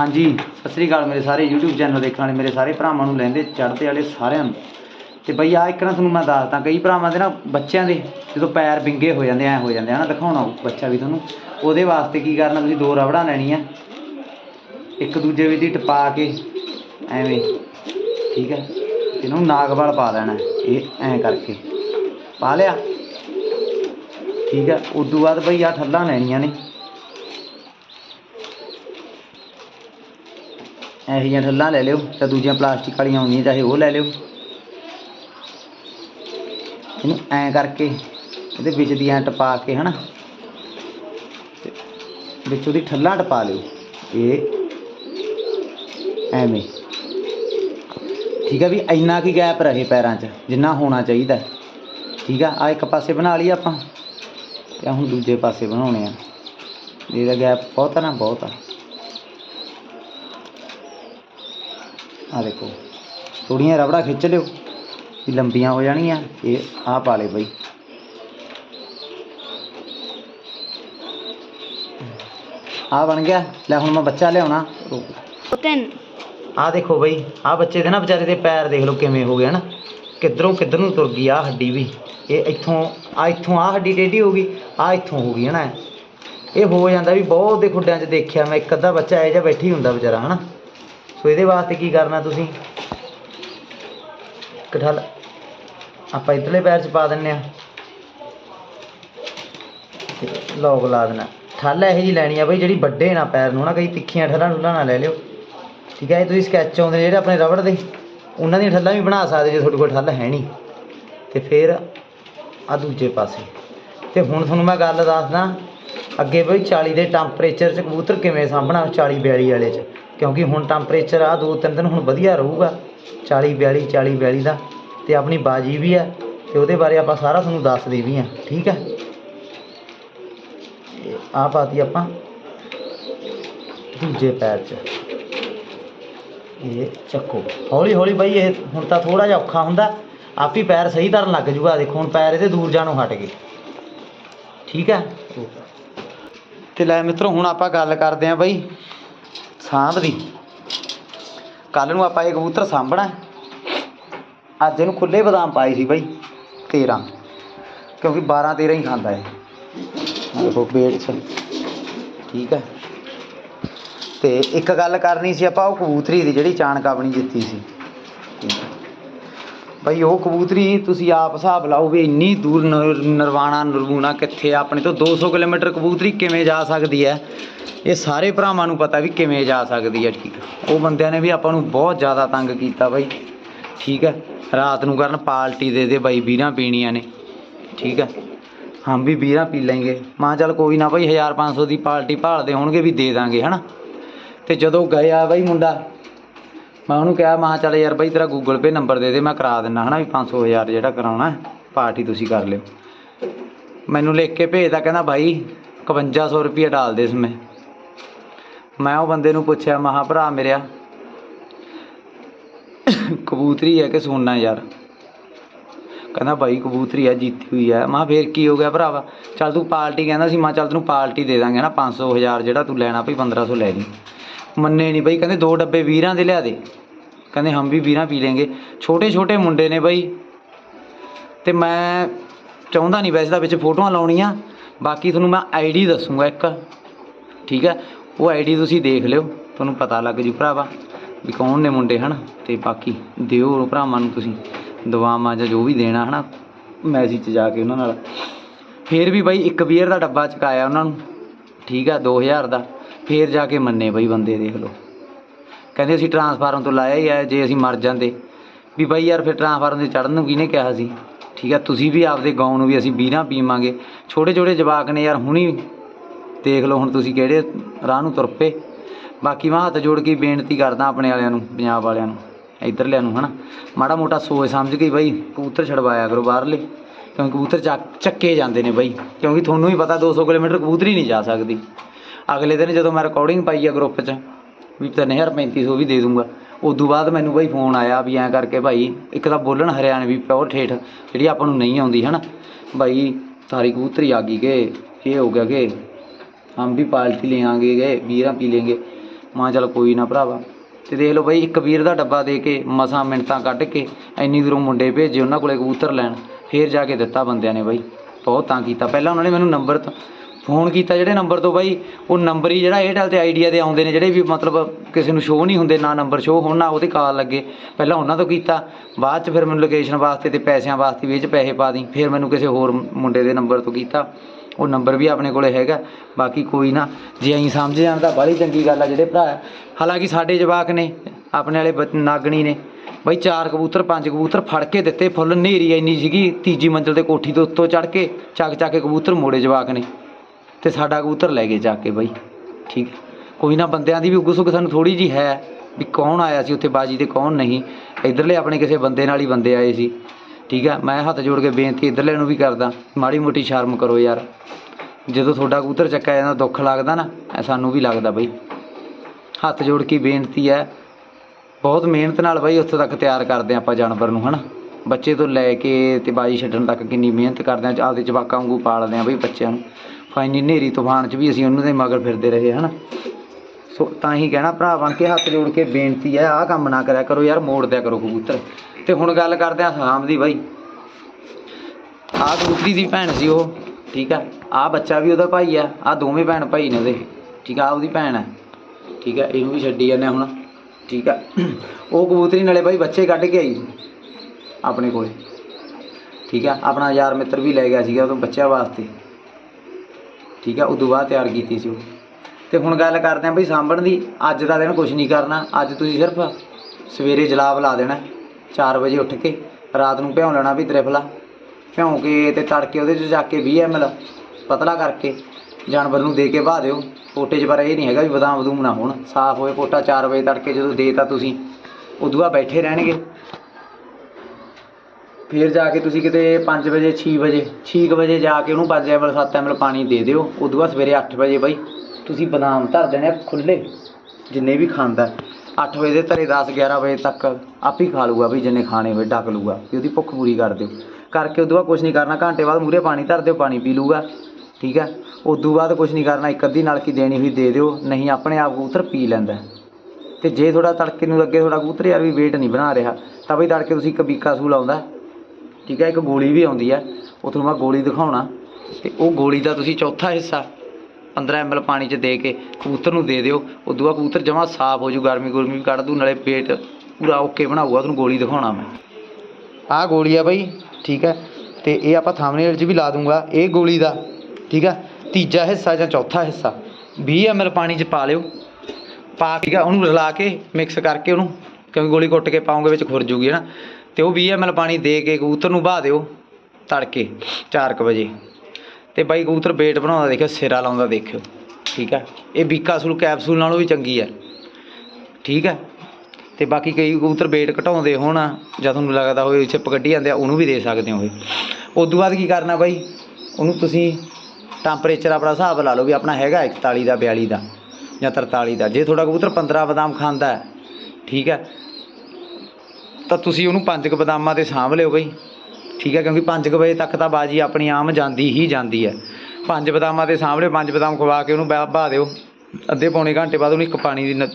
ਹਾਂਜੀ, ਸਤਿ ਸ੍ਰੀ ਅਕਾਲ ਮੇਰੇ ਸਾਰੇ YouTube ਚੈਨਲ ਦੇਖਣ ਵਾਲੇ, ਮੇਰੇ ਸਾਰੇ ਭਰਾਵਾਂ ਨੂੰ ਲੈਂਦੇ ਚੜ੍ਹਦੇ ਵਾਲੇ ਸਾਰਿਆਂ ਨੂੰ। ਤੇ ਬਈ ਆ ਇੱਕ ਨਾ ਤੁਹਾਨੂੰ ਮੈਂ ਦੱਸਦਾ, ਕਈ ਭਰਾਵਾਂ ਦੇ ਨਾ ਬੱਚਿਆਂ ਦੇ ਜਦੋਂ ਪੈਰ ਵਿੰਗੇ ਹੋ ਜਾਂਦੇ, ਐ ਹੋ ਜਾਂਦੇ ਆ ਨਾ ਦਿਖਾਉਣਾ ਬੱਚਾ ਵੀ ਤੁਹਾਨੂੰ। ਉਹਦੇ ਵਾਸਤੇ ਕੀ ਕਰਨਾ, ਤੁਸੀਂ ਦੋ ਰਬੜਾਂ ਲੈਣੀਆਂ। ਇੱਕ ਦੂਜੇ ਵਿੱਚ ਦੀ ਟਪਾ ਕੇ, ਐਵੇਂ, ਠੀਕ ਹੈ ਇਹਨੂੰ ਨਾਗਵਾਲ ਪਾ ਦੇਣਾ ਇਹ ਐਂ ਕਰਕੇ। ਪਾ ਲਿਆ। ਠੀਕ ਹੈ, ਉਦੋਂ ਬਾਅਦ ਬਈ ਆ ਠੱਲਾਂ ਲੈਣੀਆਂ ਨੇ। ਇਹੋ ਜਿਹੀਆਂ ਠੱਲਾਂ ਲੈ ਲਿਓ ਤੇ ਦੂਜੀਆਂ ਪਲਾਸਟਿਕ ਵਾਲੀਆਂ ਆਉਂਦੀਆਂ ਚਾਹੇ ਉਹ ਲੈ ਲਿਓ। ਇਹਨੂੰ ਐਂ ਕਰਕੇ ਇਹਦੇ ਵਿੱਚ ਦੀ ਐਂ ਟਪਾ ਕੇ ਹਨਾ, ਤੇ ਵਿੱਚ ਉਹਦੀ ਠੱਲਾਂ ਟਪਾ ਲਿਓ। ਇਹ ਐਵੇਂ। ਠੀਕ ਹੈ ਵੀ ਇੰਨਾ ਕੀ ਗੈਪ ਰਹੇ ਪੈਰਾਂ 'ਚ, ਜਿੰਨਾ ਹੋਣਾ ਚਾਹੀਦਾ। ਠੀਕ ਆ ਆ ਇੱਕ ਪਾਸੇ ਬਣਾ ਲਈ ਆਪਾਂ, ਤੇ ਹੁਣ ਦੂਜੇ ਪਾਸੇ ਬਣਾਉਣੇ ਆ। ਇਹਦਾ ਗੈਪ ਬਹੁਤ ਆ ਨਾ, ਬਹੁਤ ਆ। ਆ ਦੇਖੋ ਥੋੜੀਆਂ ਰਬੜਾ ਖਿੱਚ ਲਿਓ ਵੀ ਲੰਬੀਆਂ ਹੋ ਜਾਣਗੀਆਂ ਇਹ ਆਹ ਪਾ ਲੈ ਬਈ। ਆ ਬਣ ਗਿਆ ਲੈ ਹੁਣ ਮੈਂ ਬੱਚਾ ਲਿਆਉਣਾ। ਤਿੰਨ। ਆ ਦੇਖੋ ਬਈ ਆ ਬੱਚੇ ਦੇ ਨਾ ਵਿਚਾਰੇ ਦੇ ਪੈਰ ਦੇਖ ਲਓ ਕਿਵੇਂ ਹੋ ਗਏ ਹਨ। ਕਿੱਧਰੋਂ ਕਿੱਧਰ ਨੂੰ ਤੁਰ ਗਈ ਆ ਹੱਡੀ ਵੀ। ਇਹ ਇੱਥੋਂ ਆ ਇੱਥੋਂ ਆ ਹੱਡੀ ਟੇਢੀ ਹੋ ਗਈ ਆ ਇੱਥੋਂ ਹੋ ਗਈ ਹਨਾ। ਇਹ ਹੋ ਜਾਂਦਾ ਵੀ ਬਹੁਤ ਦੇ ਖੁੱਡਿਆਂ 'ਚ ਦੇਖਿਆ ਮੈਂ ਇੱਕ ਅੱਧਾ ਬੱਚਾ ਇਹ ਜਿਹਾ ਬੈਠੀ ਹੁੰਦਾ ਵਿਚਾਰਾ ਹਨਾ। ਸੋ ਇਹਦੇ ਵਾਸਤੇ ਕੀ ਕਰਨਾ ਤੁਸੀਂ? ਕਠਲ ਆਪਾਂ ਇਧਰਲੇ ਪੈਰ 'ਚ ਪਾ ਦਿੰਨੇ ਆ ਤੇ ਲੋਕ ਲਾ ਦੇਣਾ। ਠੱਲ ਇਹੋ ਜੀ ਲੈਣੀ ਆ ਬਈ ਜਿਹੜੀ ਵੱਡੇ ਨਾ ਪੈਰ ਨੂੰ ਨਾ ਕਈ ਤਿੱਖੀਆਂ ਠੱਲਾਂ ਠੁੱਲਾਂ ਨਾ ਲੈ ਲਿਓ। ਠੀਕ ਹੈ ਇਹ ਤੁਸੀਂ ਸਕੈਚ ਆਉਂਦੇ ਜਿਹੜੇ ਆਪਣੇ ਰਬੜ ਦੇ। ਉਹਨਾਂ ਦੀਆਂ ਠੱਲਾਂ ਵੀ ਬਣਾ ਸਕਦੇ ਜੇ ਤੁਹਾਡੇ ਕੋਲ ਠੱਲ ਹੈ ਨਹੀਂ। ਤੇ ਫਿਰ ਆ ਦੂਜੇ ਪਾਸੇ। ਤੇ ਹੁਣ ਤੁਹਾਨੂੰ ਮੈਂ ਗੱਲ ਦੱਸਦਾ, ਅੱਗੇ ਬਈ 40 ਦੇ ਟੈਂਪਰੇਚਰ 'ਚ ਕਬੂਤਰ ਕਿਵੇਂ ਸਾਂਭਣਾ 40 42 ਵਾਲੇ 'ਚ। ਕਿਉਂਕਿ ਹੁਣ ਟੈਂਪਰੇਚਰ ਆ ਦੋ ਤਿੰਨ ਦਿਨ ਹੁਣ ਵਧੀਆ ਰਹੂਗਾ 40 42 40 42 ਦਾ, ਤੇ ਆਪਣੀ ਬਾਜੀ ਵੀ ਆ, ਤੇ ਉਹਦੇ ਬਾਰੇ ਆਪਾਂ ਸਾਰਾ ਤੁਹਾਨੂੰ ਦੱਸਦੇ ਵੀ ਆ, ਠੀਕ ਹੈ ਆ ਪਾਤੀ ਆਪਾਂ ਦੂਜੇ ਪੈਰ 'ਚ। ਇਹ ਚੱਕੋ। ਹੌਲੀ ਹੌਲੀ ਬਾਈ ਇਹ ਹੁਣ ਤਾਂ ਥੋੜਾ ਜਿਹਾ ਔਖਾ ਹੁੰਦਾ, ਆਪ ਹੀ ਪੈਰ ਸਹੀ ਧਰਨ ਲੱਗ ਜੂਗਾ, ਦੇਖੋ ਹੁਣ ਪੈਰ ਇਹਦੇ ਦੂਰ ਜਾਣੋਂ ਹਟ ਗਏ। ਠੀਕ ਹੈ ਤੇ ਲੈ ਮਿੱਤਰੋ, ਹੁਣ ਆਪਾਂ ਗੱਲ ਕਰਦੇ ਆਂ ਬਾਈ ਸਾਂਭ ਦੀ। ਕੱਲ ਨੂੰ ਆਪਾਂ ਇਹ ਕਬੂਤਰ ਸਾਂਭਣਾ ਅੱਜ ਇਹਨੂੰ ਖੁੱਲੇ ਬਦਾਮ ਪਾਏ ਸੀ ਬਈ 13 ਕਿਉਂਕਿ 12 13 ਹੀ ਖਾਂਦਾ ਹੈ ਦੇਖੋ ਪੇਟ 'ਚ। ਠੀਕ ਹੈ। ਤੇ ਇੱਕ ਗੱਲ ਕਰਨੀ ਸੀ ਆਪਾਂ, ਉਹ ਕਬੂਤਰੀ ਦੀ ਜਿਹੜੀ ਚਾਣਕ ਆਪਣੀ ਜਿੱਤੀ ਸੀ। ਬਈ ਉਹ ਕਬੂਤਰੀ ਤੁਸੀਂ ਆਪ ਹਿਸਾਬ ਲਾਓ ਵੀ ਇੰਨੀ ਦੂਰ ਨ- ਨਰਵਾਣਾ ਨਰਵੂਣਾ ਕਿੱਥੇ ਆਪਣੇ ਤੋਂ 200 ਕਿਲੋਮੀਟਰ ਕਬੂਤਰੀ ਕਿਵੇਂ ਜਾ ਸਕਦੀ ਹੈ? ਇਹ ਸਾਰੇ ਭਰਾਵਾਂ ਨੂੰ ਪਤਾ ਵੀ ਕਿਵੇਂ ਜਾ ਸਕਦੀ ਹੈ, ਠੀਕ ਆ। ਉਹ ਬੰਦਿਆਂ ਨੇ ਵੀ ਆਪਾਂ ਨੂੰ ਬਹੁਤ ਜ਼ਿਆਦਾ ਤੰਗ ਕੀਤਾ ਬਾਈ। ਠੀਕ ਹੈ ਰਾਤ ਨੂੰ ਕਰਨ ਪਾਰਟੀ ਦੇ ਦੇ ਬਾਈ ਵੀਰਾਂ ਪੀਣੀਆਂ ਨੇ। ਠੀਕ ਹੈ ਹਮ ਵੀ ਵੀਰਾਂ ਪੀ ਲੈਂਗੇ। ਮਾਂ ਚੱਲ ਕੋਈ ਨਾ ਭਾਈ 1500 ਦੀ ਪਾਰਟੀ ਭਾਲਦੇ ਹੋਣਗੇ ਵੀ ਦੇ ਦਾਂਗੇ, ਹਨਾ? ਤੇ ਜਦੋਂ ਗਏ ਆ ਬਾਈ ਮੁੰਡਾ ਮੈਂ ਉਹਨੂੰ ਕਿਹਾ, ਮੈਂ ਕਿਹਾ ਚੱਲ ਯਾਰ ਬਾਈ ਤੇਰਾ ਗੂਗਲ ਪੇ ਨੰਬਰ ਦੇ ਦੇ, ਮੈਂ ਕਰਾ ਦਿੰਦਾ ਹਨਾ ਵੀ 500 ਹਜ਼ਾਰ ਜਿਹੜਾ ਕਰਾਉਣਾ ਪਾਰਟੀ ਤੁਸੀਂ ਕਰ ਲਿਓ। ਮੈਨੂੰ ਲਿਖ ਕੇ ਭੇਜਦਾ ਕਹਿੰਦਾ ਭਾਈ 5100 ਰੁਪਏ ਡਾਲ ਦੇ ਇਸਮੇ ਮੈਂ ਉਹ ਬੰਦੇ ਨੂੰ ਪੁੱਛਿਆ ਮਹਾ ਭਰਾ ਮੇਰਿਆ, ਕਬੂਤਰੀ ਹੈ ਕਿ ਸੋਨਾ ਯਾਰ? ਕਹਿੰਦਾ ਬਾਈ ਕਬੂਤਰੀ ਹੈ, ਜੀਤੀ ਹੋਈ ਹੈ। ਮੈਂ ਕਿਹਾ ਫੇਰ ਕੀ ਹੋ ਗਿਆ ਭਰਾਵਾ? ਚੱਲ ਤੂੰ ਪਾਰਟੀ ਕਹਿੰਦਾ ਸੀ, ਮੈਂ ਚੱਲ ਤੈਨੂੰ ਪਾਰਟੀ ਦੇ ਦਾਂਗੇ ਨਾ 500 ਹਜ਼ਾਰ ਜਿਹੜਾ ਤੂੰ ਲੈਣਾ ਭਈ 1500 ਲੈ ਲਈ। ਮੰਨੇ ਨਹੀਂ ਬਈ, ਕਹਿੰਦੇ ਦੋ ਡੱਬੇ ਵੀਰਾਂ ਦੇ ਲਿਆ ਦੇ। ਕਹਿੰਦੇ ਹਮ ਵੀ ਵੀਰਾਂ ਪੀ ਲੈਂਗੇ। ਛੋਟੇ ਛੋਟੇ ਮੁੰਡੇ ਨੇ ਬਈ। ਤੇ ਮੈਂ ਚਾਹੁੰਦਾ ਨਹੀਂ ਵੈਸੇ ਤਾਂ ਵਿੱਚ ਫੋਟੋਆਂ ਲਾਉਣੀਆਂ। ਬਾਕੀ ਤੁਹਾਨੂੰ ਮੈਂ ਆਈਡੀ ਦੱਸੂਗਾ ਇੱਕ। ਠੀਕ ਹੈ? ਉਹ ਆਈਡੀ ਤੁਸੀਂ ਦੇਖ ਲਿਓ। ਤੁਹਾਨੂੰ ਪਤਾ ਲੱਗ ਜੂ ਭਰਾਵਾ ਵੀ ਕੌਣ ਨੇ ਮੁੰਡੇ, ਹਨ? ਤੇ ਬਾਕੀ ਦਿਓ ਭਰਾਵਾਂ ਨੂੰ ਤੁਸੀਂ ਦਵਾਵਾਂ ਜਾਂ ਜੋ ਵੀ ਦੇਣਾ, ਹਨਾ? ਮੈਸੇਜ 'ਚ ਜਾ ਕੇ ਉਹਨਾਂ ਨਾਲ। ਫੇਰ ਵੀ ਬਾਈ ਇੱਕ ਬੀਅਰ ਦਾ ਡੱਬਾ ਚਕਾਇਆ ਉਹਨਾਂ ਨੂੰ। ਠੀਕ ਆ 2000 ਦਾ। ਫੇਰ ਜਾ ਕੇ ਮੰਨੇ ਬਾਈ ਬੰਦੇ, ਦੇਖ ਲਓ। ਕਹਿੰਦੇ ਅਸੀਂ ਟਰਾਂਸਫਾਰਮ ਤੋਂ ਲਾਇਆ ਹੀ ਆ, ਜੇ ਅਸੀਂ ਮਰ ਜਾਂਦੇ। ਵੀ ਬਾਈ ਯਾਰ ਫਿਰ ਟਰਾਂਸਫਾਰਮ ਦੇ ਚੜਨ ਨੂੰ ਕਿਹਨੇ ਕਿਹਾ ਸੀ? ਠੀਕ ਆ, ਤੁਸੀਂ ਵੀ ਆਪਦੇ ਗਾਉਂ ਨੂੰ ਵੀ ਅਸੀਂ ਵੀਰਾਂ ਪੀਵਾਂਗੇ। ਛੋਟੇ ਛੋਟੇ ਜਵਾਕ ਨੇ ਯਾਰ, ਹੁਣੀ ਦੇਖ ਲਓ ਹੁਣ ਤੁਸੀਂ ਕਿਹੜੇ ਰਾਹ ਨੂੰ ਤੁਰ ਪਏ। ਬਾਕੀ ਮੈਂ ਹੱਥ ਜੋੜ ਕੇ ਬੇਨਤੀ ਕਰਦਾ ਆਪਣੇ ਵਾਲਿਆਂ ਨੂੰ, ਪੰਜਾਬ ਵਾਲਿਆਂ ਨੂੰ, ਇੱਧਰਲਿਆਂ ਨੂੰ, ਹਨਾ? ਮਾੜਾ ਮੋਟਾ ਸੋਚ ਸਮਝ ਕੇ ਬਈ ਕਬੂਤਰ ਛਡਵਾਇਆ ਕਰੋ ਬਾਹਰਲੇ, ਕਿਉਂਕਿ ਕਬੂਤਰ ਚੱਕ, ਚੱਕੇ ਜਾਂਦੇ ਨੇ ਬਈ। ਕਿਉਂਕਿ ਤੁਹਾਨੂੰ ਵੀ ਪਤਾ 200 ਕਿਲੋਮੀਟਰ ਕਬੂਤਰ ਹੀ ਨਹੀਂ ਜਾ ਸਕਦੀ। ਅਗਲੇ ਦਿਨ ਜਦੋਂ ਮੈਂ ਰਿਕਾਰਡਿੰਗ ਪਾਈ ਆ ਗਰੁੱਪ 'ਚ ਵੀ 3500 ਵੀ ਦੇ ਦੂੰਗਾ। ਉਦੋਂ ਬਾਅਦ ਮੈਨੂੰ ਬਾਈ ਫੋਨ ਆਇਆ ਵੀ ਐਂ ਕਰਕੇ ਭਾਈ, ਇੱਕ ਤਾਂ ਬੋਲਣ ਹਰਿਆਣਵੀ ਪਿਓਰ ਠੇਠ, ਜਿਹੜੀ ਆਪਾਂ ਨੂੰ ਨਹੀਂ ਆਉਂਦੀ, ਹਨਾ? ਬਾਈ ਸਾਰੀ ਕਬੂਤਰੀ ਆ ਗਈ ਕੇ, ਇਹ ਹੋ ਗਿਆ ਕਿ, ਹਮ ਵੀ ਪਾਲਟੀ ਲਿਆਂਗੇ ਗਏ ਵੀਰਾਂ ਪੀ ਲੈਂਗੇ। ਮਾਂ ਚੱਲ ਕੋਈ ਨਾ ਭਰਾਵਾ। ਤੇ ਦੇਖ ਲਓ ਬਾਈ, ਇੱਕ ਵੀਰ ਦਾ ਡੱਬਾ ਦੇ ਕੇ ਮਸਾਂ ਮਿੰਟਾਂ ਕੱਢ ਕੇ ਇੰਨੀ ਦੂਰੋਂ ਮੁੰਡੇ ਭੇਜੇ ਉਹਨਾਂ ਕੋਲੇ ਕਬੂਤਰ ਲੈਣ, ਫਿਰ ਜਾ ਕੇ ਦਿੱਤਾ ਬੰਦਿਆਂ ਨੇ ਬਾਈ। ਬਹੁਤ ਤੰਗ ਕੀਤਾ। ਪਹਿਲਾਂ ਉਹਨਾਂ ਨੇ ਮੈਨੂੰ ਨੰਬਰ ਫੋਨ ਕੀਤਾ ਜਿਹੜੇ ਨੰਬਰ ਤੋਂ ਬਾਈ, ਉਹ ਨੰਬਰ ਹੀ ਜਿਹੜਾ ਏਅਰਟੈਲ ਤੇ ਆਈਡੀਆ ਦੇ ਆਉਂਦੇ ਨੇ, ਜਿਹੜੇ ਵੀ ਮਤਲਬ ਕਿਸੇ ਨੂੰ ਸ਼ੋਅ ਨਹੀਂ ਹੁੰਦੇ, ਨਾ ਨੰਬਰ ਸ਼ੋਅ ਹੋਣ, ਨਾ ਉਹਦੇ ਕਾਲ ਲੱਗੇ। ਪਹਿਲਾਂ ਉਹਨਾਂ ਤੋਂ ਕੀਤਾ, ਬਾਅਦ ਚ ਫਿਰ ਮੈਨੂੰ ਲੋਕੇਸ਼ਨ ਵਾਸਤੇ ਤੇ ਪੈਸਿਆਂ ਵਾਸਤੇ ਵੀ ਇਹ ਚ ਪੈਸੇ ਪਾ ਦੀ। ਫਿਰ ਮੈਨੂੰ ਕਿਸੇ ਹੋਰ ਮੁੰਡੇ ਦੇ ਨੰਬਰ ਤੋਂ ਕੀਤਾ। ਉਹ ਨੰਬਰ ਵੀ ਆਪਣੇ ਕੋਲੇ ਹੈਗਾ, ਬਾਕੀ ਕੋਈ ਨਾ, ਜੇ ਅਸੀਂ ਸਮਝ ਜਾਣ ਤਾਂ ਬੜੀ ਚੰਗੀ ਗੱਲ ਆ ਜਿਹੜੇ ਭਰਾ ਹਾਲਾਂਕਿ ਸਾਡੇ ਜਵਾਕ ਨੇ, ਆਪਣੇ ਵਾਲੇ ਬੱਚ- ਨਾਗਣੀ ਨੇ। ਬਈ ਚਾਰ ਕਬੂਤਰ, ਪੰਜ ਕਬੂਤਰ ਫੜ ਕੇ ਦਿੱਤੇ, ਫੁੱਲ ਨੇਰੀ ਇੰਨੀ ਸੀਗੀ, ਤੀਜੀ ਮੰਜ਼ਲ ਤੇ ਕੋਠੀ ਤੋਂ ਉੱਤੋਂ ਚੜ ਕੇ ਚੱਕ ਚੱਕ ਕੇ ਕਬੂਤਰ ਮੋੜੇ ਜਵਾਕ ਨੇ। ਤੇ ਸਾਡਾ ਕਬੂਤਰ ਲੈ ਗਏ ਜਾ ਕੇ ਬਾਈ, ਠੀਕ ਕੋਈ ਨਾ ਬੰਦਿਆਂ ਦੀ ਵੀ ਉਗੂ ਸੁਗ ਸਾਨੂੰ ਥੋੜੀ ਜੀ ਹੈ ਵੀ ਕੌਣ ਆਇਆ ਸੀ ਉੱਥੇ ਬਾਜੀ ਤੇ ਕੌਣ ਨਹੀਂ। ਇਧਰਲੇ ਆਪਣੇ ਕਿਸੇ ਬੰਦੇ ਨਾਲ ਹੀ ਬੰਦੇ ਆਏ ਸੀ, ਠੀਕ ਹੈ। ਮੈਂ ਹੱਥ ਜੋੜ ਕੇ ਬੇਨਤੀ ਇਧਰਲੇ ਨੂੰ ਵੀ ਕਰਦਾ, ਮਾੜੀ ਮੋਟੀ ਸ਼ਰਮ ਕਰੋ ਯਾਰ। ਜਦੋਂ ਤੁਹਾਡਾ ਕਬੂਤਰ ਚੱਕਿਆ ਜਾਂਦਾ, ਦੁੱਖ ਲੱਗਦਾ ਨਾ ਸਾਨੂੰ ਵੀ ਲੱਗਦਾ ਬਈ। ਹੱਥ ਜੋੜ ਕੇ ਬੇਨਤੀ ਹੈ, ਬਹੁਤ ਮਿਹਨਤ ਨਾਲ ਬਈ ਉੱਥੇ ਤੱਕ ਤਿਆਰ ਕਰਦੇ ਹਾਂ ਆਪਾਂ ਜਾਨਵਰ ਨੂੰ, ਹਨਾ। ਬੱਚੇ ਤੋਂ ਲੈ ਕੇ ਤੇ ਬਾਜੀ ਛੱਡਣ ਤੱਕ ਕਿੰਨੀ ਮਿਹਨਤ ਕਰਦੇ ਹਾਂ, ਆਪਦੇ ਜਵਾਕਾਂ ਵਾਂਗੂ ਪਾਲਦੇ ਹਾਂ ਬਈ ਬੱਚਿਆਂ ਨੂੰ। ਫਾਈਨੀ ਨੇਰੀ ਤੂਫਾਨ 'ਚ ਵੀ ਅਸੀਂ ਉਹਨਾਂ ਦੇ ਮਗਰ ਫਿਰਦੇ ਰਹੇ, ਹਨਾ? ਸੋ ਤਾਂ ਹੀ ਕਹਿਣਾ, ਭਰਾ ਬਣ ਕੇ ਹੱਥ ਜੋੜ ਕੇ ਬੇਨਤੀ ਹੈ, ਆਹ ਕੰਮ ਨਾ ਕਰਿਆ ਕਰੋ ਯਾਰ, ਮੋੜ ਦਿਆ ਕਰੋ ਕਬੂਤਰ। ਤੇ ਹੁਣ ਗੱਲ ਕਰਦੇ ਆ ਸ਼ਾਮ ਦੀ ਬਾਈ। ਆਹ ਕਬੂਤਰੀ ਦੀ ਭੈਣ ਸੀ ਉਹ, ਠੀਕ ਆ? ਆਹ ਬੱਚਾ ਵੀ ਉਹਦਾ ਭਾਈ ਆ, ਆਹ ਦੋਵੇਂ ਭੈਣ ਭਾਈ ਨੇ ਉਹਦੇ। ਠੀਕ ਆ, ਆਹ ਉਹਦੀ ਭੈਣ ਆ। ਠੀਕ ਆ, ਇਹਨੂੰ ਵੀ ਛੱਡੀ ਜਾਂਦੇ ਆ ਹੁਣ। ਠੀਕ ਆ। ਉਹ ਕਬੂਤਰੀ ਨਾਲੇ ਬਾਈ ਬੱਚੇ ਕੱਢ ਕੇ ਆਈ ਆਪਣੇ ਕੋਲੇ। ਠੀਕ ਆ, ਆਪਣਾ ਯਾਰ ਮਿੱਤਰ ਵੀ ਲੈ ਗਿਆ ਸੀਗਾ ਉਹ ਬੱਚਿਆਂ ਵਾਸਤੇ। ਠੀਕ ਆ, ਉਦੋਂ ਬਾਅਦ ਤਿਆਰ ਕੀਤੀ ਸੀ ਉਹ। ਤੇ ਹੁਣ ਗੱਲ ਕਰਦੇ ਆਂ ਬਈ ਸਾਂਭਣ ਦੀ। ਅੱਜ ਦਾ ਦਿਨ ਕੁਝ ਨਹੀਂ ਕਰਨਾ। ਅੱਜ ਤੁਸੀਂ ਸਿਰਫ ਸਵੇਰੇ ਜਲਾਬ ਲਾ ਦੇਣਾ 4 ਵਜੇ ਉੱਠ ਕੇ, ਰਾਤ ਨੂੰ ਭਿਉਂ ਲੈਣਾ ਵੀ ਤ੍ਰਿਫਲਾ। ਭਿਉਂ ਕੇ ਤੇ ਤੜਕੇ ਉਹਦੇ 'ਚ ਜਾ ਕੇ 20 ml ਪਤਲਾ ਕਰਕੇ ਜਾਨਵਰ ਨੂੰ ਦੇ ਕੇ ਬਾਹ ਦਿਓ। ਪੋਟੇ 'ਚ ਪਰ ਇਹ ਨਹੀਂ ਹੈਗਾ ਵੀ ਬਦਾਮ ਬਦੂਮ ਨਾ ਹੋਣ। ਸਾਫ਼ ਹੋਏ ਪੋਟਾ 4 ਵਜੇ ਤੜਕੇ ਜਦੋਂ ਦੇਤਾ ਤੁਸੀਂ, ਉਦੋਂ ਆ ਬੈਠੇ ਰਹਿਣਗੇ। ਫਿਰ ਜਾ ਕੇ ਤੁਸੀਂ ਕਿਤੇ 5 ਵਜੇ 6 ਵਜੇ 6 ਵਜੇ ਜਾ ਕੇ ਉਹਨੂੰ 5 ml 7 ml ਪਾਣੀ ਦੇ ਦਿਓ। ਉਦੋਂ ਬਾਅਦ ਸਵੇਰੇ 8 ਵਜੇ ਬਾਈ, ਤੁਸੀਂ ਬਦਾਮ ਧਰ ਦੇਣੇ ਖੁੱਲੇ ਜਿੰਨੇ ਵੀ ਖਾਂਦਾ 8 ਵਜੇ ਦੇ ਧਰੇ 10 11 ਵਜੇ ਤੱਕ ਆਪ ਹੀ ਖਾ ਲੂਗਾ ਵੀ ਜਿੰਨੇ ਖਾਣੇ ਹੋਏ ਡੱਕ ਲੂਗਾ ਵੀ ਉਹਦੀ ਭੁੱਖ ਪੂਰੀ ਕਰ ਦਿਓ। ਕਰਕੇ ਉਦੋਂ ਬਾਅਦ ਕੁਝ ਨਹੀਂ ਕਰਨਾ, ਘੰਟੇ ਬਾਅਦ ਮੂਰੇ ਪਾਣੀ ਧਰ ਦਿਓ, ਪਾਣੀ ਪੀ ਲੂਗਾ ਠੀਕ ਹੈ? ਉਦੋਂ ਬਾਅਦ ਕੁਝ ਨਹੀਂ ਕਰਨਾ, ਇੱਕ ਅੱਧੀ ਨਲਕੀ ਦੇਣੀ ਹੋਈ ਦੇ ਦਿਓ, ਨਹੀਂ ਆਪਣੇ ਆਪ ਕਬੂਤਰ ਪੀ ਲੈਂਦਾ ਹੈ। ਤੇ ਜੇ ਥੋੜਾ ਤੜਕੇ ਨੂੰ ਲੱਗੇ ਥੋੜਾ ਕਬੂਤਰ ਯਾਰ ਵੀ weight ਨਹੀਂ ਬਣਾ ਰਿਹਾ, ਤਾਂ ਬਈ ਤੜਕੇ ਤੁਸੀਂ ਇੱਕ ਬੀਕਾ ਸੂਲ ਆਉਂਦਾ ਠੀਕ ਹੈ, ਇੱਕ ਗੋਲੀ ਵੀ ਆਉਂਦੀ ਹੈ, ਉਹ ਤੁਹਾਨੂੰ ਮੈਂ ਗੋਲੀ ਦਿਖਾਉਣਾ। ਤੇ ਉਹ ਗੋਲੀ ਦਾ ਤੁਸੀਂ ਚੌਥਾ ਹਿੱਸਾ 15 ml ਪਾਣੀ 'ਚ ਦੇ ਕੇ ਕਬੂਤਰ ਨੂੰ ਦੇ ਦਿਓ। ਉਦੋਂ ਬਾਅਦ ਕਬੂਤਰ ਜਮਾ ਸਾਫ਼ ਹੋ ਜੂ, ਗਰਮੀ ਗੁਰਮੀ ਵੀ ਕੱਢ ਦੂ, ਨਾਲੇ ਪੇਟ ਪੂਰਾ ਓਕੇ ਬਣਾਊਗਾ, ਤੁਹਾਨੂੰ ਗੋਲੀ ਦਿਖਾਉਣਾ ਮੈਂ। ਆਹ ਗੋਲੀ ਆ ਬਾਈ, ਠੀਕ ਹੈ। ਤੇ ਇਹ ਆਪਾਂ ਥੰਬਨੇਲ 'ਚ ਵੀ ਲਾ ਦੂੰਗਾ, ਇਹ ਗੋਲੀ ਦਾ, ਠੀਕ ਹੈ। ਤੀਜਾ ਹਿੱਸਾ ਜਾਂ ਚੌਥਾ ਹਿੱਸਾ 20 ml ਪਾਣੀ 'ਚ ਪਾ ਲਿਓ। ਪਾ ਕੇ ਉਹਨੂੰ ਰਲਾ ਕੇ ਮਿਕਸ ਕਰਕੇ ਉਹਨੂੰ, ਕਿਉਂਕਿ ਗੋਲੀ ਕੁੱਟ ਕੇ ਪਾਉਂਗੇ ਵਿੱਚ ਖੁਰ ਜੂਗੀ ਨਾ। ਤੇ ਉਹ 20 ml ਪਾਣੀ ਦੇ ਕੇ ਕਬੂਤਰ ਨੂੰ ਬਾਹ ਦਿਓ ਤੜਕੇ 4:00 ਵਜੇ। ਤੇ ਬਾਈ ਕਬੂਤਰ ਵੇਟ ਬਣਾਉਂਦਾ ਦੇਖਿਓ, ਸਿਰਾ ਲਾਉਂਦਾ ਦੇਖਿਓ, ਠੀਕ ਹੈ ਇਹ ਬੀਕਾਸੂਲ ਕੈਪਸੂਲ ਨਾਲੋਂ ਵੀ ਚੰਗੀ ਹੈ ਠੀਕ ਹੈ ਤੇ ਬਾਕੀ ਕਈ ਕਬੂਤਰ ਵੇਟ ਘਟਾਉਂਦੇ ਹੋਣ ਜਾਂ ਤੁਹਾਨੂੰ ਲੱਗਦਾ ਹੋਵੇ ਛਿਪ ਕੱਢੀ ਜਾਂਦੇ ਆ, ਉਹਨੂੰ ਵੀ ਦੇ ਸਕਦੇ ਹੋ ਇਹ ਤੋਂ ਬਾਅਦ ਕੀ ਕਰਨਾ ਬਾਈ? ਉਹਨੂੰ ਤੁਸੀਂ ਟੈਂਪਰੇਚਰ ਆਪਣਾ ਹਿਸਾਬ ਲਾ ਲਓ ਵੀ ਆਪਣਾ ਹੈਗਾ 41 ਦਾ 42 ਦਾ ਜਾਂ 43 ਦਾ। ਜੇ ਤੁਹਾਡਾ ਕਬੂਤਰ 15 ਬਦਾਮ ਖਾਂਦਾ, ਠੀਕ ਹੈ ਤਾਂ ਤੁਸੀਂ ਉਹਨੂੰ ਪੰਜ ਕੁ ਬਦਾਮਾਂ ਤੇ ਸਾਂਭ ਲਿਓ ਬਈ। ਠੀਕ ਹੈ, ਕਿਉਂਕਿ 5 ਵਜੇ ਤੱਕ ਤਾਂ ਬਾਜੀ ਆਪਣੀ ਆਮ ਜਾਂਦੀ ਹੀ ਜਾਂਦੀ ਹੈ। ਪੰਜ ਬਦਾਮਾਂ ਤੇ ਸਾਂਭ ਲਿਓ, ਪੰਜ ਬਦਾਮ ਖਵਾ ਕੇ ਉਹਨੂੰ ਬਾ ਬਹਾ ਦਿਓ। ਅੱਧੇ ਪੌਣੇ ਘੰਟੇ ਬਾਅਦ ਉਹਨੂੰ ਇੱਕ ਪਾਣੀ ਦੀ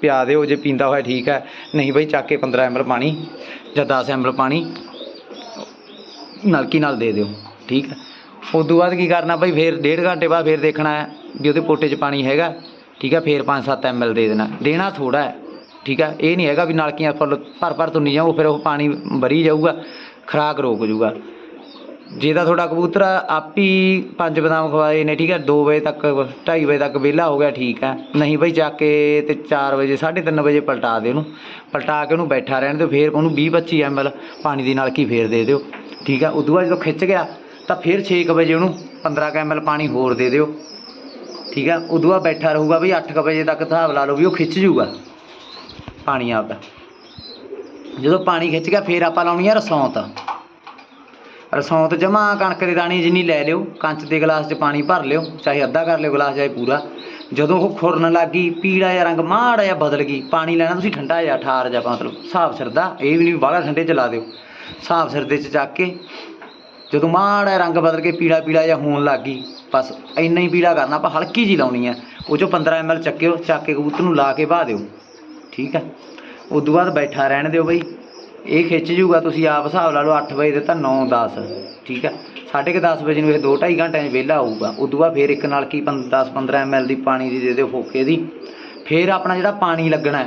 ਪਿਆ ਦਿਓ, ਜੇ ਪੀਂਦਾ ਹੋਇਆ ਠੀਕ ਹੈ। ਨਹੀਂ ਬਈ, ਚੱਕ ਕੇ 15 ml ਪਾਣੀ ਜਾਂ 10 ml ਪਾਣੀ ਨਲਕੀ ਨਾਲ ਦੇ ਦਿਓ। ਠੀਕ ਹੈ। ਤੋਂ ਬਾਅਦ ਕੀ ਕਰਨਾ ਭਾਈ ਫੇਰ ਡੇਢ ਘੰਟੇ ਬਾਅਦ ਫੇਰ ਦੇਖਣਾ ਹੈ ਵੀ ਉਹਦੇ ਪੋਟੇ 'ਚ ਪਾਣੀ ਹੈਗਾ। ਠੀਕ ਹੈ, ਫੇਰ 5-7 ml ਦੇ ਦੇਣਾ। ਦੇਣਾ ਥੋੜਾ ਹੈ। ਠੀਕ ਹੈ ਇਹ ਨਹੀਂ ਹੈਗਾ ਵੀ ਨਲਕੀਆਂ ਫੁੱਲ ਭਰ ਭਰ ਤੁੰਨੀ ਜਾਓ ਫਿਰ ਉਹ ਪਾਣੀ ਭਰੀ ਜਾਊਗਾ, ਖਰਾਕ ਰੋਕ ਜੂਗਾ। ਜੇ ਤਾਂ ਤੁਹਾਡਾ ਕਬੂਤਰ ਆਪ ਹੀ ਪੰਜ ਬਦਾਮ ਖਵਾਏ ਨੇ, ਠੀਕ ਹੈ 2 ਵਜੇ ਤੱਕ 2:30 ਵਜੇ ਤੱਕ ਵਿਹਲਾ ਹੋ ਗਿਆ, ਠੀਕ ਹੈ ਨਹੀਂ ਬਈ ਜਾ ਕੇ ਤੇ 4 ਵਜੇ 3:30 ਵਜੇ ਪਲਟਾ ਦਿਓ ਉਹਨੂੰ। ਪਲਟਾ ਕੇ ਉਹਨੂੰ ਬੈਠਾ ਰਹਿਣ ਦਿਓ, ਫੇਰ ਉਹਨੂੰ 20 25 ml ਪਾਣੀ ਦੀ ਨਲਕੀ ਫੇਰ ਦੇ ਦਿਓ, ਠੀਕ ਹੈ ਉਦੋਂ ਬਾਅਦ ਜਦੋਂ ਖਿੱਚ ਗਿਆ, ਤਾਂ ਫਿਰ 6 ਵਜੇ ਉਹਨੂੰ 15 ਕੁ ml ਪਾਣੀ ਹੋਰ ਦੇ ਦਿਓ, ਠੀਕ ਹੈ ਉਦੋਂ ਬਾਅਦ ਬੈਠਾ ਰਹੂਗਾ ਵੀ 8 ਵਜੇ ਤੱਕ ਹਿਸਾਬ ਲਾ ਲਓ ਵੀ ਉਹ ਖਿੱਚ ਜੂਗਾ। ਪਾਣੀ ਆਪਦਾ ਜਦੋਂ ਪਾਣੀ ਖਿੱਚ ਗਿਆ, ਫੇਰ ਆਪਾਂ ਲਾਉਣੀ ਆ ਰਸੌਂਤ। ਰਸੌਂਤ ਜਮਾ ਕਣਕ ਦੇ ਦਾਣੇ ਜਿੰਨੀ ਲੈ ਲਿਓ, ਕੰਚ ਦੇ ਗਲਾਸ 'ਚ ਪਾਣੀ ਭਰ ਲਿਓ, ਚਾਹੇ ਅੱਧਾ ਕਰ ਲਿਓ ਗਲਾਸ, ਚਾਹੇ ਪੂਰਾ। ਜਦੋਂ ਉਹ ਖੁਰਨ ਲੱਗੀ ਪੀੜਾ ਜਿਹਾ ਰੰਗ ਮਾੜਾ ਜਿਹਾ ਬਦਲ ਗਈ, ਪਾਣੀ ਲੈਣਾ ਤੁਸੀਂ ਠੰਡਾ ਜਿਹਾ, ਠਾਰ ਜਿਹਾ, ਮਤਲਬ ਹਿਸਾਬ ਸਿਰ ਦਾ ਇਹ ਵੀ ਨਹੀਂ ਬਾਹਲਾ ਠੰਡੇ ਚ ਲਾ ਦਿਓ। ਹਿਸਾਬ ਸਿਰ ਦੇ ਚ ਚੱਕ ਕੇ, ਜਦੋਂ ਮਾੜਾ ਜਿਹਾ ਰੰਗ ਬਦਲ ਕੇ ਪੀੜਾ ਪੀੜਾ ਜਿਹਾ ਹੋਣ ਲੱਗ ਗਈ, ਬਸ ਇੰਨਾ ਹੀ ਪੀੜਾ ਕਰਨਾ, ਆਪਾਂ ਹਲਕੀ ਜੀ ਲਾਉਣੀ ਹੈ ਉਹ ਚੋਂ 15 ml ਚੱਕਿਓ, ਚੱਕ ਕੇ ਕਬੂਤਰ ਨੂੰ ਲਾ ਕੇ ਬਾਹ ਦਿਓ। ਠੀਕ ਹੈ ਤੋਂ ਬਾਅਦ ਬੈਠਾ ਰਹਿਣ ਦਿਓ ਬਈ। ਇਹ ਖਿੱਚ ਜੂਗਾ, ਤੁਸੀਂ ਆਪ ਹਿਸਾਬ ਲਾ ਲਓ 8 ਵਜੇ ਦੇ ਤਾਂ 9 10 ਠੀਕ ਹੈ ਸਾਢੇ ਕੁ 10 ਵਜੇ ਨੂੰ ਇਹ 2 2.5 ਘੰਟਿਆਂ 'ਚ ਵਿਹਲਾ ਹੋਊਗਾ। ਤੋਂ ਬਾਅਦ ਫੇਰ ਇੱਕ ਨਾਲ ਕੀ 10 15 ml ਦੀ ਪਾਣੀ ਦੀ ਦੇ ਦਿਓ ਫੋਕੇ ਦੀ। ਫੇਰ ਆਪਣਾ ਜਿਹੜਾ ਪਾਣੀ ਲੱਗਣਾ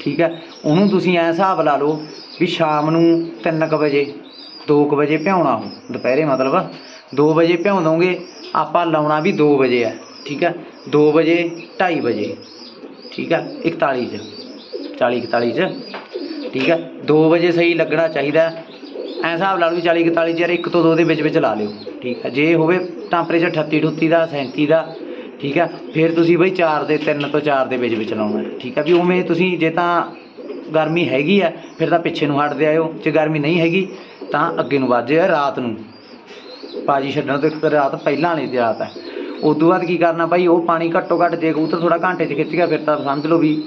ਠੀਕ ਹੈ ਉਹਨੂੰ ਤੁਸੀਂ ਐ ਹਿਸਾਬ ਲਾ ਲਓ ਵੀ ਸ਼ਾਮ ਨੂੰ 3:00 ਵਜੇ 2:00 ਵਜੇ ਭਿਆਉਣਾ ਉਹ ਦੁਪਹਿਰੇ ਮਤਲਬ 2 ਵਜੇ ਭਿਉਂ ਦੋਗੇ, ਆਪਾਂ ਲਾਉਣਾ ਵੀ 2 ਵਜੇ ਹੈ ਠੀਕ ਹੈ 2 ਵਜੇ 2:30 ਵਜੇ। ਠੀਕ ਹੈ 41 ਚ। 40 41 ਚ। ਠੀਕ ਹੈ 2 ਵਜੇ ਸਹੀ ਲੱਗਣਾ ਚਾਹੀਦਾ। ਹੈ। ਐਂ ਹਿਸਾਬ ਲਾ ਲਓ ਵੀ 40 41 ਚ ਯਾਰ 1 ਤੋਂ 2 ਦੇ ਵਿੱਚ ਵਿੱਚ ਲਾ ਲਿਓ। ਠੀਕ ਹੈ ਜੇ ਹੋਵੇ ਟੈਂਪਰੇਚਰ 38 38 ਦਾ 37 ਦਾ। ਠੀਕ ਹੈ ਫਿਰ ਤੁਸੀਂ ਬਈ 4 ਦੇ 3 ਤੋਂ 4 ਦੇ ਵਿੱਚ ਵਿੱਚ ਲਾਉਣਾ। ਠੀਕ ਹੈ ਵੀ ਉਵੇਂ ਤੁਸੀਂ ਜੇ ਤਾਂ ਗਰਮੀ ਹੈਗੀ ਆ, ਫਿਰ ਤਾਂ ਪਿੱਛੇ ਨੂੰ ਹਟਦੇ ਆਇਓ। ਜੇ ਗਰਮੀ ਨਹੀਂ ਹੈਗੀ, ਤਾਂ ਅੱਗੇ ਨੂੰ ਵੱਧ। ਜਾਇਓ ਰਾਤ ਨੂੰ। ਬਾਜੀ ਛੱਡਣ ਤੋਂ ਇੱਕ ਰਾਤ ਪਹਿਲਾਂ ਵਾਲੀ ਦੀ ਰਾਤ ਹੈ ਉਦੋਂ ਬਾਅਦ ਕੀ ਕਰਨਾ ਭਾਈ, ਉਹ ਪਾਣੀ ਘੱਟੋ ਘੱਟ ਜੇ ਕਬੂਤਰ ਥੋੜਾ ਘੰਟੇ 'ਚ ਖਿੱਚ ਗਿਆ, ਫਿਰ ਤਾਂ ਸਮਝ ਲਓ ਵੀ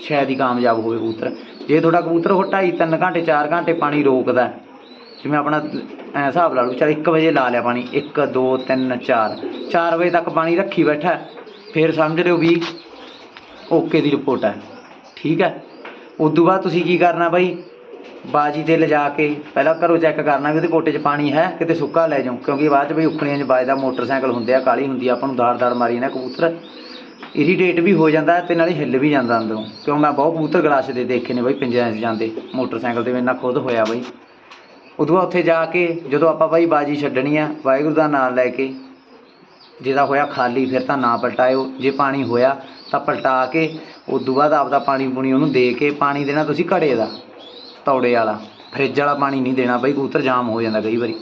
ਸ਼ਾਇਦ ਹੀ ਕਾਮਯਾਬ ਹੋਵੇ ਕਬੂਤਰ। ਜੇ ਤੁਹਾਡਾ ਕਬੂਤਰ ਉਹ ਢਾਈ ਤਿੰਨ ਘੰਟੇ 4 ਘੰਟੇ ਪਾਣੀ ਰੋਕਦਾ ਜਿਵੇਂ ਆਪਣਾ ਐ ਹਿਸਾਬ ਲਾ ਲਓ, ਚਲ 1 ਵਜੇ ਲਾ ਲਿਆ ਪਾਣੀ 1 2 3 4 4 ਵਜੇ ਤੱਕ ਪਾਣੀ ਰੱਖੀ ਬੈਠਾ ਫਿਰ ਸਮਝ ਲਿਓ ਵੀ ਓਕੇ ਦੀ ਰਿਪੋਰਟ ਹੈ, ਠੀਕ ਹੈ। ਉਦੋਂ ਬਾਅਦ ਤੁਸੀਂ ਕੀ ਕਰਨਾ ਬਾਈ ਬਾਜੀ ਤੇ ਲਿਜਾ ਕੇ ਪਹਿਲਾਂ ਘਰੋਂ ਚੈੱਕ ਕਰਨਾ ਵੀ ਉਹਦੇ ਕੋਟੇ 'ਚ ਪਾਣੀ ਹੈ, ਕਿਤੇ ਸੁੱਕਾ ਲੈ ਜਾਓ ਕਿਉਂਕਿ ਬਾਅਦ 'ਚ ਬਈ ਉਖਣੀਆਂ 'ਚ ਵੱਜਦਾ, ਮੋਟਰਸਾਈਕਲ ਹੁੰਦੇ ਆ, ਕਾਲੀ ਹੁੰਦੀ ਆ, ਆਪਾਂ ਨੂੰ ਦਾੜ ਦਾੜ ਮਾਰੀ ਨਾ ਕਬੂਤਰ। ਇਰੀਟੇਟ ਵੀ ਹੋ ਜਾਂਦਾ ਤੇ ਨਾਲੇ ਹਿੱਲ ਵੀ ਜਾਂਦਾ ਅੰਦਰੋਂ। ਕਿਉਂ ਮੈਂ ਬਹੁਤ ਕਬੂਤਰ ਗਲਾਸ ਦੇ ਦੇਖੇ ਨੇ ਬਈ ਪਿੰਜਰਿਆਂ 'ਚ ਜਾਂਦੇ, ਮੋਟਰਸਾਈਕਲ ਤੇ ਮੇਰੇ ਨਾਲ ਖੁਦ ਹੋਇਆ ਬਈ। ਉਦੋਂ ਬਾਅਦ ਉੱਥੇ ਜਾ ਕੇ ਜਦੋਂ ਆਪਾਂ ਬਾਈ ਬਾਜੀ ਛੱਡਣੀ ਆ, ਵਾਹਿਗੁਰੂ ਦਾ ਨਾਮ ਲੈ ਕੇ, ਜਿਹਦਾ ਹੋਇਆ ਖਾਲੀ, ਫਿਰ ਤਾਂ ਨਾ ਪਲਟਾਇਓ। ਜੇ ਪਾਣੀ ਹੋਇਆ ਤਾਂ ਪਲਟਾ ਕੇ, ਉਦੋਂ ਬਾਅਦ ਆਪਦਾ ਪਾਣੀ ਪੂਣੀ ਉਹਨੂੰ ਦੇ ਕੇ, ਪਾਣੀ ਦੇਣਾ ਤੁਸੀਂ ਘੜੇ ਦਾ। ਤੌੜੇ ਵਾਲਾ ਫਰਿੱਜ ਵਾਲਾ ਪਾਣੀ ਨਹੀਂ ਦੇਣਾ ਬਈ, ਕਬੂਤਰ ਜਾਮ ਹੋ ਜਾਂਦਾ ਕਈ ਵਾਰੀ।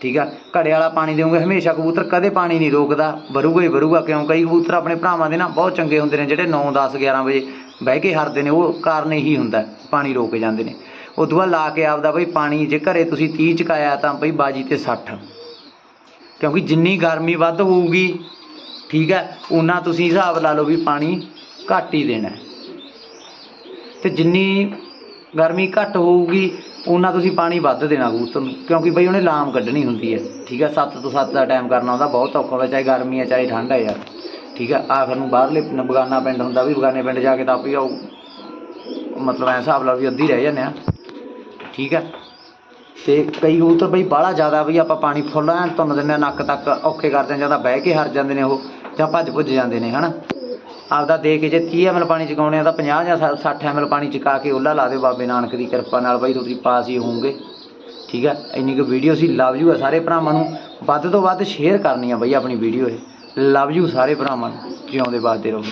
ਠੀਕ ਆ? ਘੜੇ ਵਾਲਾ ਪਾਣੀ ਦਿਓਗੇ ਹਮੇਸ਼ਾ ਕਬੂਤਰ ਕਦੇ ਪਾਣੀ ਨਹੀਂ ਰੋਕਦਾ, ਵਰੂਗਾ ਹੀ ਵਰੂਗਾ, ਕਿਉਂ? ਕਈ ਕਬੂਤਰ ਆਪਣੇ ਭਰਾਵਾਂ ਦੇ ਨਾ ਬਹੁਤ ਚੰਗੇ ਹੁੰਦੇ ਨੇ, ਜਿਹੜੇ 9 10 11 ਵਜੇ ਬਹਿ ਕੇ ਹਰਦੇ ਨੇ, ਉਹ ਕਾਰਨ ਇਹੀ ਹੁੰਦਾ, ਪਾਣੀ ਰੋਕ ਜਾਂਦੇ ਨੇ। ਉਦੋਂ ਬਾਅਦ ਲਾ ਕੇ ਆਪਦਾ ਬਈ ਪਾਣੀ, ਜੇ ਘਰੇ ਤੁਸੀਂ 30 ਚਕਾਇਆ ਤਾਂ ਬਈ ਬਾਜੀ ਤੇ 60 ਕਿਉਂਕਿ ਜਿੰਨੀ ਗਰਮੀ ਵੱਧ ਹੋਊਗੀ, ਠੀਕ ਹੈ ਉਨਾ ਤੁਸੀਂ ਹਿਸਾਬ ਲਾ ਲਓ ਵੀ ਪਾਣੀ ਘੱਟ ਹੀ ਦੇਣਾ। ਹੈ। ਤੇ ਜਿੰਨੀ ਗਰਮੀ ਘੱਟ ਹੋਊਗੀ ਉਨਾ ਤੁਸੀਂ ਪਾਣੀ ਵੱਧ ਦੇਣਾ ਕਬੂਤਰ ਨੂੰ, ਕਿਉਂਕਿ ਬਈ ਉਹਨੇ ਲਾਮ ਕੱਢਣੀ ਹੁੰਦੀ ਹੈ। ਠੀਕ ਹੈ 7 ਤੋਂ 7 ਦਾ ਟਾਈਮ ਕਰਨਾ ਉਹਦਾ ਬਹੁਤ ਔਖਾ ਹੁੰਦਾ, ਚਾਹੇ ਗਰਮੀ ਹੈ, ਚਾਹੇ ਠੰਡ ਹੈ ਯਾਰ। ਠੀਕ ਹੈ, ਆਖਰ ਨੂੰ ਬਾਹਰਲੇ ਬਗਾਨਾ ਪਿੰਡ ਹੁੰਦਾ ਵੀ, ਬਗਾਨੇ ਪਿੰਡ ਜਾ ਕੇ ਤਾਂ ਆਪੀ ਉਹ ਮਤਲਬ ਐਂ ਹਿਸਾਬ ਲਾ ਵੀ ਅੱਧੀ ਰਹਿ ਜਾਂਦੇ ਆ। ਠੀਕ ਹੈ, ਤੇ ਕਈ ਕਬੂਤਰ ਬਈ ਬਾਹਲਾ ਜ਼ਿਆਦਾ ਵੀ ਆਪਾਂ ਪਾਣੀ ਫੁੱਲ ਐਂ ਤੁੰਨ ਦਿੰਦੇ ਆ, ਨੱਕ ਤੱਕ ਔਖੇ ਕਰਦੇ ਆ, ਜਾਂ ਤਾਂ ਬਹਿ ਕੇ ਹਰ ਜਾਂਦੇ ਨੇ ਉਹ, ਜਾਂ ਭੱਜ ਭੁੱਜ ਜਾਂਦੇ ਨੇ, ਹਨਾ? ਆਪਦਾ ਦੇ ਕੇ ਜੇ 30 ml ਪਾਣੀ ਚਕਾਉਣੇ ਆ ਤਾਂ 50 ਜਾਂ 60 ml ਪਾਣੀ ਚਕਾ ਕੇ ਉਹਲਾ ਲਾ ਦਿਓ ਬਾਬੇ ਨਾਨਕ ਦੀ ਕਿਰਪਾ ਨਾਲ ਬਾਈ ਤੁਸੀਂ ਪਾਸ ਹੀ ਹੋਵੋਗੇ। ਠੀਕ ਹੈ ਇੰਨੀ ਕੁ ਵੀਡੀਓ ਸੀ ਲਵ ਯੂ ਆ ਸਾਰੇ ਭਰਾਵਾਂ ਨੂੰ। ਵੱਧ ਤੋਂ ਵੱਧ ਸ਼ੇਅਰ ਕਰਨੀ ਆ ਬਈ ਆਪਣੀ ਵੀਡੀਓ ਇਹ। ਲਵ ਯੂ ਸਾਰੇ ਭਰਾਵਾਂ ਨੂੰ। ਜਿਉਂਦੇ ਬਾਦੇ ਰਹੋ।